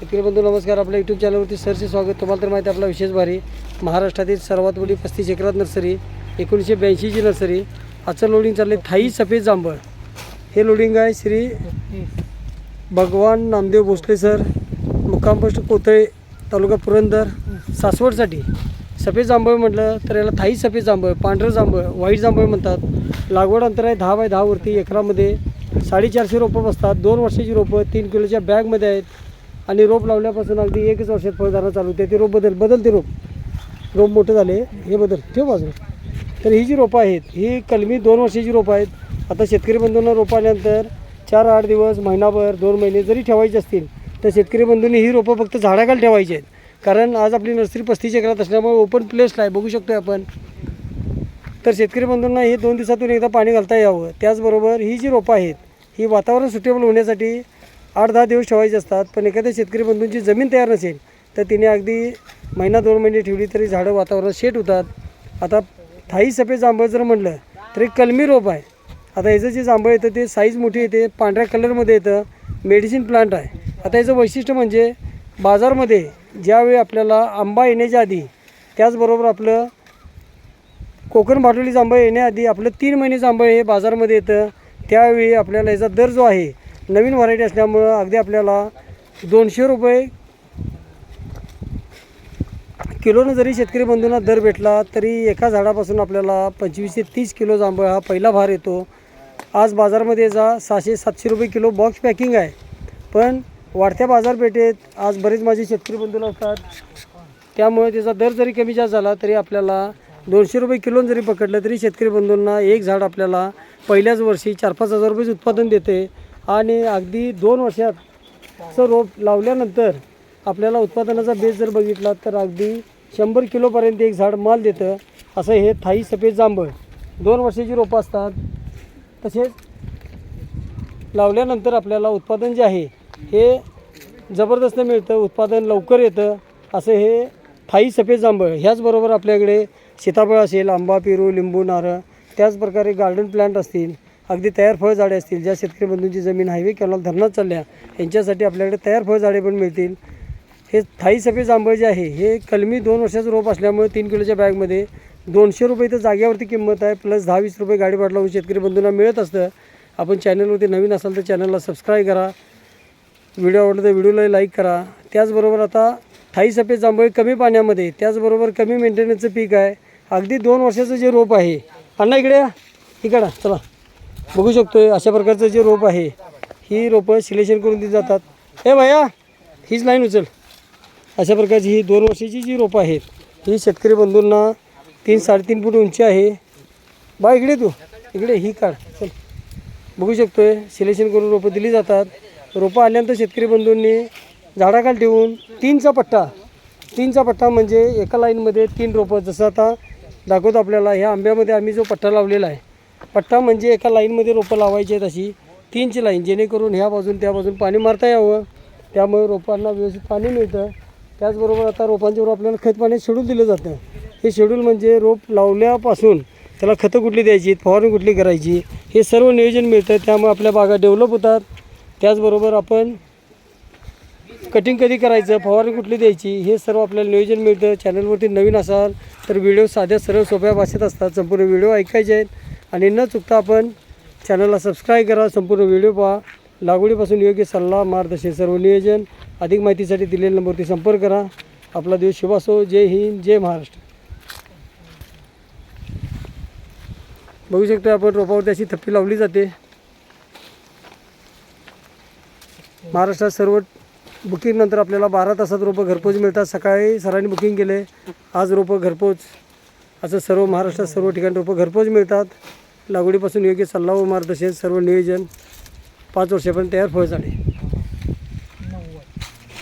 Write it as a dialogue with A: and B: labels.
A: शेतकरी बंधू नमस्कार. आपल्या यूट्यूब चॅनलवरती सरचे स्वागत. तुम्हाला तर माहिती आहे आपला विशेष भारी. महाराष्ट्रातील सर्वात मोठी पस्तीस एकरात नर्सरी एकोणीसशे ब्याऐंशीची नर्सरी आजचं लोडिंग चालले थाई सफेद जांभळ. हे लोडिंग आहे श्री भगवान नामदेव भोसले सर मुक्काम पोस्ट कोथळे तालुका पुरंदर सासवडसाठी सफेद जांभळ म्हटलं तर याला थाई सफेद जांभळ पांढरं जांभळ व्हाईट जांभळ म्हणतात. लागवड अंतर आहे दहा बाय दहावरती एकरामध्ये. साडेचारशे रोपं बसतात. दोन वर्षाची रोपं तीन किलोच्या बॅगमध्ये आहेत. आणि रोप लावल्यापासून अगदी एकच वर्षात फळधारणा चालू होते ते रोप बदल बदलते रोप. रोप मोठं झाले. हे बदल. ठेव बाजू तर ही जी रोपं आहेत ही कलमी दोन वर्षाची रोपं आहेत. आता शेतकरी बंधूंना रोपं आल्यानंतर चार आठ दिवस महिनाभर दोन महिने जरी ठेवायचे असतील तर शेतकरी बंधूंनी ही रोपं फक्त झाडाखाली ठेवायची आहेत. कारण आज आपली नर्सरी पस्तीस एकरात असल्यामुळे ओपन प्लेसला आहे बघू शकतो आपण. तर शेतकरी बंधूंना हे दोन दिवसातून एकदा पाणी घालता यावं. त्याचबरोबर ही जी रोपं आहेत ही वातावरण सुटेबल होण्यासाठी आठ दहा दिवस ठेवायचे असतात पण एखाद्या शेतकरी बंधूंची जमीन तयार नसेल तर तिने अगदी महिना दोन महिने ठेवली तरी झाडं वातावरणात शेट होतात. आता थाई सफेद जांभळ जर म्हटलं तरी कलमी रोप आहे. आता याचं जे जांभळ येतं ते साईज मोठी येते पांढऱ्या कलरमध्ये येतं मेडिसिन प्लांट आहे. आता याचं वैशिष्ट्य म्हणजे बाजारमध्ये ज्यावेळी आपल्याला आंबा येण्याच्या आधी त्याचबरोबर आपलं कोकण भाटोली जांभळ येण्याआधी आपलं तीन महिने जांभळ हे बाजारमध्ये येतं त्यावेळी आपल्याला याचा दर जो आहे नवीन व्हरायटी असल्यामुळं अगदी आपल्याला दोनशे रुपये किलोनं जरी शेतकरी बंधूंना दर भेटला तरी एका झाडापासून आपल्याला पंचवीस ते तीस किलो जांभळ हा पहिला भार येतो. आज बाजारमध्ये जा सहाशे सातशे रुपये किलो बॉक्स पॅकिंग आहे. पण वाढत्या बाजारपेठेत आज बरेच माझे शेतकरी बंधू असतात. त्यामुळे त्याचा दर जरी कमी जास्त झाला तरी आपल्याला दोनशे रुपये किलो जरी पकडलं तरी शेतकरी बंधूंना एक झाड आपल्याला पहिल्याच वर्षी चार पाच हजार रुपये उत्पादन देते. आणि अगदी दोन वर्षात असं रोप लावल्यानंतर आपल्याला उत्पादनाचा बेस जर बघितला तर अगदी शंभर किलोपर्यंत एक झाड माल देतं. असं हे थाई सफेद जांभळ दोन वर्षाची रोपं असतात. तसेच लावल्यानंतर आपल्याला उत्पादन जे आहे हे जबरदस्त मिळतं उत्पादन लवकर येतं. असं हे थाई सफेद जांभळ ह्याचबरोबर आपल्याकडे सीताफळ असेल आंबा पेरू लिंबू नारळ त्याचप्रकारे गार्डन प्लांट असतील. अगदी तयार फळझाडे असतील ज्या शेतकरी बंधूंची जमीन हायवे किंवा धरणात चालल्या यांच्यासाठी आपल्याकडे तयार फळझाडे पण मिळतील. हे थाई सफेद जांभळ जे आहे हे कलमी दोन वर्षाचं रोप असल्यामुळे तीन किलोच्या बॅगमध्ये दोनशे रुपये तर जागेवरती किंमत आहे प्लस दहा वीस रुपये गाडी भाड लावून शेतकरी बंधूंना मिळत असतं. आपण चॅनलवरती नवीन असाल तर चॅनलला सबस्क्राईब करा. व्हिडिओ आवडला तर व्हिडिओला लाईक करा. त्याचबरोबर आता थाई सफेद जांभळे कमी पाण्यामध्ये त्याचबरोबर कमी मेंटेनन्सचं पीक आहे. अगदी दोन वर्षाचं जे रोप आहे अण्णा इकडे या. इकडं चला. बघू शकतोय अशा प्रकारचं जे रोप आहे ही रोपं सिलेक्शन करून दिली जातात. हे भैया हीच लाईन उचल. अशा प्रकारची ही दोन वर्षाची जी रोपं आहेत ही शेतकरी बंधूंना तीन साडेतीन फूट उंची आहे. बा इकडे तू. इकडे ही काढ. चल. बघू शकतोय सिलेक्शन करून रोपं दिली जातात. रोपं आल्यानंतर शेतकरी बंधूंनी झाडाखाली ठेवून तीनचा पट्टा तीनचा पट्टा म्हणजे एका लाईनमध्ये तीन रोपं. जसं आता दाखवतो आपल्याला ह्या आंब्यामध्ये आम्ही जो पट्टा लावलेला आहे पट्टा म्हणजे एका लाईनमध्ये रोपं लावायची आहेत अशी. तीनची लाईन जेणेकरून ह्या बाजून त्या बाजून पाणी मारता यावं. त्यामुळे रोपांना व्यवस्थित पाणी मिळतं. त्याचबरोबर आता रोपांच्यावर आपल्याला खत पाणी शेड्यूल दिलं जातं. हे शेड्यूल म्हणजे रोप लावल्यापासून त्याला खतं कुठली द्यायची फवारणी कुठली करायची हे सर्व नियोजन मिळतं. त्यामुळे आपल्या बागा डेव्हलप होतात. त्याचबरोबर आपण कटिंग कधी करायचं फवारणी कुठली द्यायची हे सर्व आपल्याला नियोजन मिळतं. चॅनलवरती नवीन असाल तर व्हिडिओ साध्या सरळ सोप्या भाषेत असतात. संपूर्ण व्हिडिओ ऐकायचे आहेत. आणि न चुकता आपण चॅनलला सबस्क्राईब करा संपूर्ण व्हिडिओ पहा. लागवडीपासून योग्य सल्ला मार्गदर्शन सर्व नियोजन अधिक माहितीसाठी दिलेल्या नंबरवरती संपर्क करा. आपला दिवस शुभ असो. जय हिंद जय महाराष्ट्र. बघू शकतो आपण रोपावरती अशी थप्पी लावली जाते. महाराष्ट्रात सर्व बुकिंगनंतर आपल्याला बारा तासात रोपं घरपोच मिळतात. सकाळी सरांनी बुकिंग केले आज रोपं घरपोच असं सर्व महाराष्ट्रात सर्व ठिकाणी रोपं घरपोच मिळतात. लागवडीपासून योग्य सल्ला व मार्गदर्शन सर्व नियोजन पाच वर्षापर्यंत तयार फळ झाले